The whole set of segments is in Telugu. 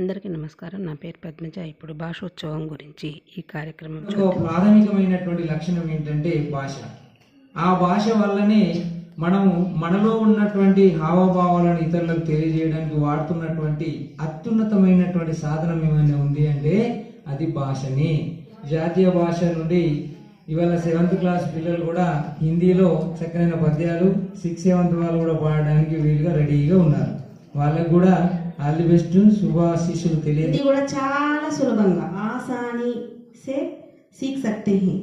అందరికీ నమస్కారం. నా పేరు పద్మజ. ఇప్పుడు భాషోత్సవం గురించి ఈ కార్యక్రమం ప్రాథమికమైనటువంటి లక్షణం ఏంటంటే భాష. ఆ భాష వల్లనే మనము మనలో ఉన్నటువంటి హావభావాలను ఇతరులకు తెలియజేయడానికి వాడుతున్నటువంటి అత్యున్నతమైనటువంటి సాధనం ఏమైనా ఉంది అంటే అది భాషని. జాతీయ భాష నుండి ఇవాళ సెవెంత్ క్లాస్ పిల్లలు కూడా హిందీలో చక్కనైన పద్యాలు సిక్స్ సెవెంత్ వాళ్ళు కూడా పాడడానికి వీలుగా రెడీగా ఉన్నారు. వాళ్ళకు కూడా ఆల్ ది బెస్ట్ శుభాశీస్సులు తెలియదు ఇది కూడా చాలా సులభంగా. ఆసాని సే సీక్ సక్తే హై.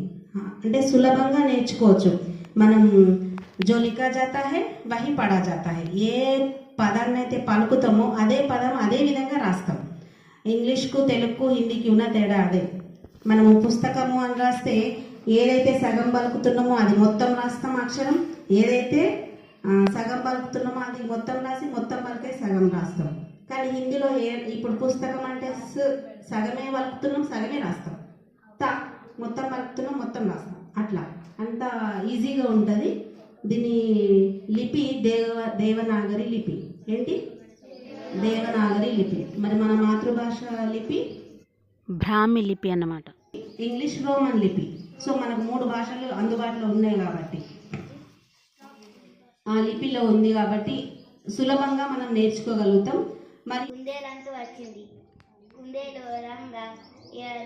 అంటే సులభంగా నేర్చుకోవచ్చు. మనం జో లిఖా జాతా హై వహి పడా జాతా హై. ఏ పదాన్ని అయితే పలుకుతామో అదే పదం అదే విధంగా రాస్తాం. ఇంగ్లీష్కు తెలుగుకు హిందీకి ఉన్న తేడా అదే. మనము పుస్తకము అని రాస్తే ఏదైతే సగం పలుకుతున్నామో అది మొత్తం రాస్తాం అక్షరం. ఏదైతే సగం పలుకుతున్నామో అది మొత్తం రాసి మొత్తం పలికే సగం రాస్తాం. కానీ హిందీలో ఏ ఇప్పుడు పుస్తకం అంటే స్ సగమే పలుకుతున్నాం సగమే రాస్తాం. త మొత్తం పలుకుతున్నాం మొత్తం రాస్తాం. అట్లా. అంత ఈజీగా ఉంటుంది. దీని లిపి దేవ దేవనాగరి లిపి. ఏంటి? దేవనాగరి లిపి. మరి మన మాతృభాష లిపి? బ్రాహ్మి లిపి అన్నమాట. ఇంగ్లీష్ రోమన్ లిపి. సో మనకు మూడు భాషలు అందుబాటులో ఉన్నాయి కాబట్టి. ఆ లిపిలో ఉంది కాబట్టి సులభంగా మనం నేర్చుకోగలుగుతాం. మరి కుందేలంటూ వచ్చింది. కుందేలు రంగా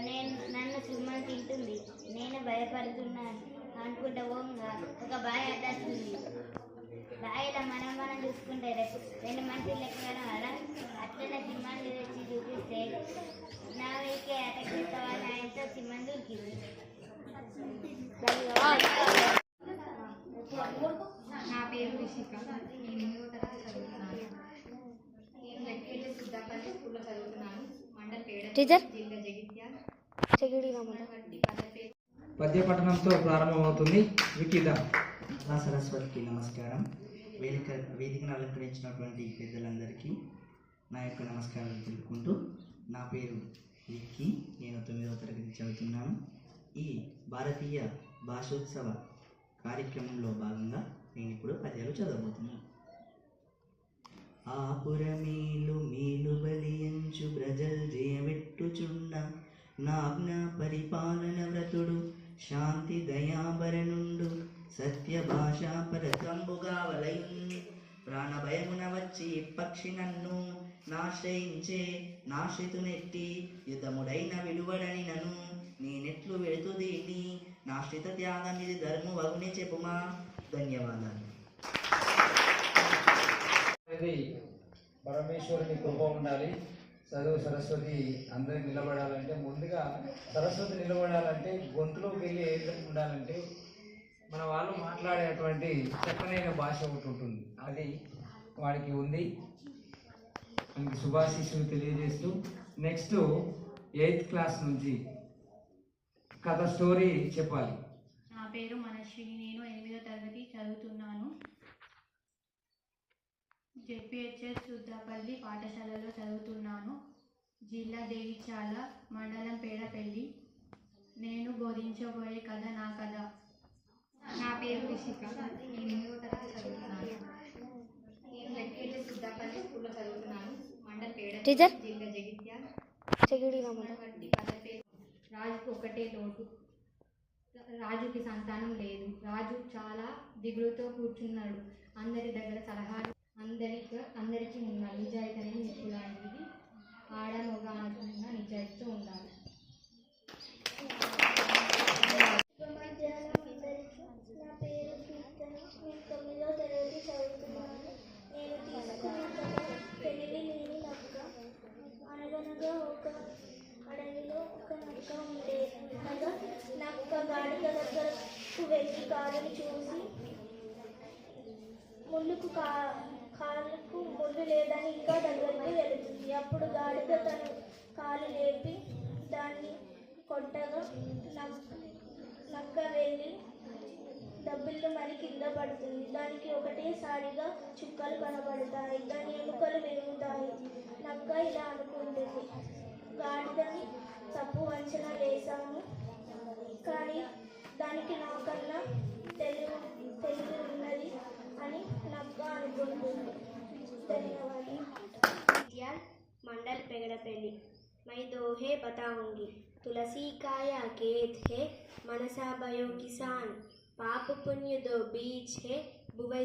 నేను నన్ను సింహం తింటుంది. నేను భయపడుతున్నాను అనుకుంటా ఓంగా ఒక బాయ్ అడ్డొస్తుంది బాయిలో మనం మనం చూసుకుంటే రేపు రెండు మనుషులు లెక్క కదా అట్లనే సింహాన్ని తెచ్చి చూపిస్తే నా వైకే అటాక్ నా ఎంతో సింహం దూకింది నా పేరు రిషిక. నేను స్కూల్లో చదువుతున్నాను. మండల్ పేడ టీచర్? జిల్లా జగిత్యాల. వంటి పద పేరు పద్య పఠనంతో ప్రారంభమవుతుంది. వికీదా నా సరస్వతికి నమస్కారం. వేదిక వేదికను అలంకరించినటువంటి పెద్దలందరికీ నా యొక్క నమస్కారాలు తెలుపుకుంటూ నా పేరు విక్కీ. నేను తొమ్మిదవ తరగతి చదువుతున్నాను. ఈ భారతీయ భాషోత్సవ కార్యక్రమంలో భాగంగా నేను ఇప్పుడు పద్యాలు చదవబోతున్నాను. ఆపురమేలు మేలు బలియంచు బ్రజల్ జయవెట్టుచున్న నాజ్ఞ పరిపాలన వ్రతుడు శాంతి దయాభరణుండు. సత్య భాషా పరతంబుగా వలయున్ ప్రాణభయమున వచ్చి పక్షి నన్ను నాశ్రయించే నాశ్రితునెట్టి యుద్ధముడైన విలువడని నను. నేనెట్లు వెళుతు దీన్ని నాశ్రిత త్యాగం ఇది ధర్మవగునే చెప్పుమా? ధన్యవాదాలు. అనేది పరమేశ్వరుని కృప ఉండాలి. చదువు సరస్వతి అందరికి నిలబడాలంటే ముందుగా సరస్వతి నిలబడాలంటే గొంతులోకి వెళ్ళి ఏ విధంగా ఉండాలంటే మన వాళ్ళు మాట్లాడేటువంటి చక్కనైన భాష ఒకటి ఉంటుంది. అది వాడికి ఉంది. మనకి శుభాశీస్సులు తెలియజేస్తూ నెక్స్ట్ ఎయిత్ క్లాస్ నుంచి కథ స్టోరీ చెప్పాలి. నా పేరు మనశ్విని. నేను ఎనిమిదో తరగతి చదువుతున్నాను. జెడ్పిహెచ్ఎస్ సుద్దాపల్లి పాఠశాలలో చదువుతున్నాను. జిల్లా దేవిచాల మండలం పేడపల్లి. నేను బోధించబోయే కథ నా కథ. నా పేరు రిషిక. నేను తరగతి చదువుతున్నాను. నేను లెక్కెళ్ళి సుద్దాపల్లి స్కూల్లో చదువుతున్నాను. మండల్ పేడ టీచర్? జిల్లా జగిత్యాల. రాజుకు ఒకటే లోటు. రాజుకి సంతానం లేదు. రాజు చాలా దిగులుతో కూర్చున్నాడు. అందరి దగ్గర సలహాలు అందరికి అందరికీ ఉన్న నిజాయితీ అనేది నిప్పు లాంటిది ఆడ మగ అనుకున్న నిజాయితీతో ఉండాలి నా పేరు నేను లేని నక్క అనగనగా ఒక అడవిలో ఒక నక్క ఉండేది అనగా నక్క గాడిద దగ్గరకు వెళ్ళి కాలుని చూసి ముందుకు కా కాలుకు ముళ్ళు లేదని ఇంకా దగ్గరికి వెళుతుంది. అప్పుడు గాడిద తన కాలు లేపి దాన్ని కొట్టగా నక్క నక్క వెళ్ళి డబ్బులు మరి కింద పడుతుంది. దానికి ఒకటేసారిగా చుక్కలు కనబడతాయి. దాని ఎముకలు విరుగుతాయి నక్క ఇలా అనుకుంటుంది. గాడిదని తప్పు అంచనా వేశాము. కానీ దానికి నాకన్నా తెలివి తెలుగు पेगड़पल्ली मैं दोहे बताऊँगी। तुलसी काया खेत है, मनसा भयो किसान। पाप पुण्य दो बीज है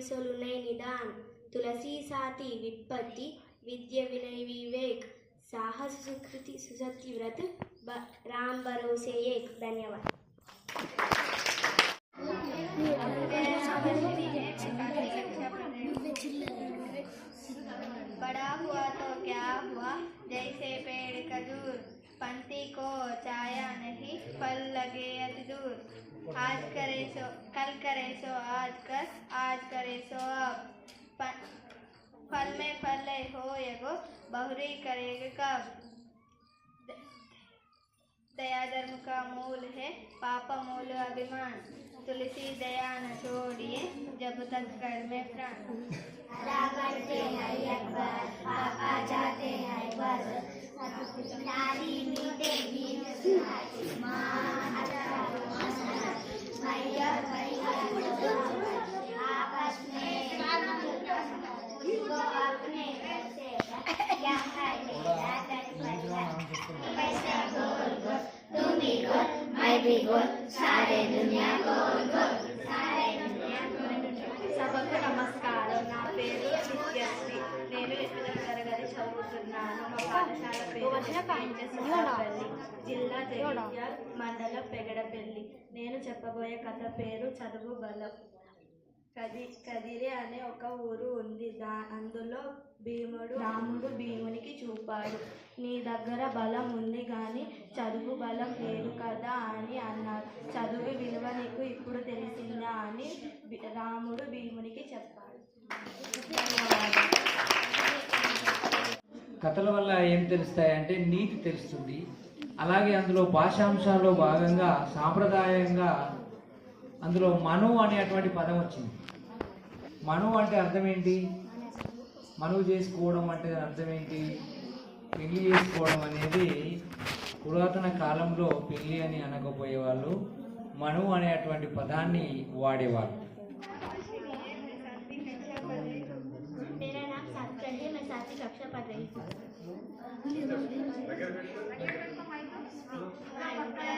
सोलुनय निदान। तुलसी साथी विपत्ति, विद्य विनय विवेक। साहस सुकृति सुसति व्रत राम भरोसे एक। धन्यवाद। खजूर पंक्ति को छाया नहीं, फल लगे अति दूर आज करे सो, कल करे सो आज कर आज करे सो अब। फल में फल हो यगो बहुरी करेगा कब। दया धर्म का मूल है, पाप मूल अभिमान। तुलसी दया न छोड़िए, जब तक कर में प्राण। भी गोल मैं भी गोल सारे दुनिया गोल गोल सारे दुनिया गोल సభకు నమస్కారం నా పేరు నిత్యశ్రీ నేను ఎనిమిదవ తరగతి చదువుతున్నాను మా పాఠశాల పేరు జిల్లా జగిత్యాల మండలం పెగడపల్లి నేను చెప్పబోయే కథ పేరు చదువు బలం కది కదిరి అనే ఒక ఊరు ఉంది దా అందులో భీముడు రాముడు భీమునికి చూపాడు నీ దగ్గర బలం ఉంది కానీ చదువు బలం లేదు కదా అని అన్నారు చదువు విలువ నీకు ఇప్పుడు తెలిసిందా అని రాముడు భీమునికి చెప్పాడు కథల వల్ల ఏం తెలుస్తాయంటే నీతి తెలుస్తుంది. అలాగే అందులో భాషాంశాల్లో భాగంగా సాంప్రదాయంగా అందులో మను అనేటువంటి పదం వచ్చింది. మను అంటే అర్థం ఏంటి? మనువు చేసుకోవడం అంటే అర్థం ఏంటి? పెళ్ళి చేసుకోవడం అనేది పురాతన కాలంలో పెళ్ళి అని అనకపోయేవాళ్ళు మనువు అనేటువంటి పదాన్ని వాడేవాళ్ళు. सातवीं कक्षा पढ़ रही हूँ मन करता है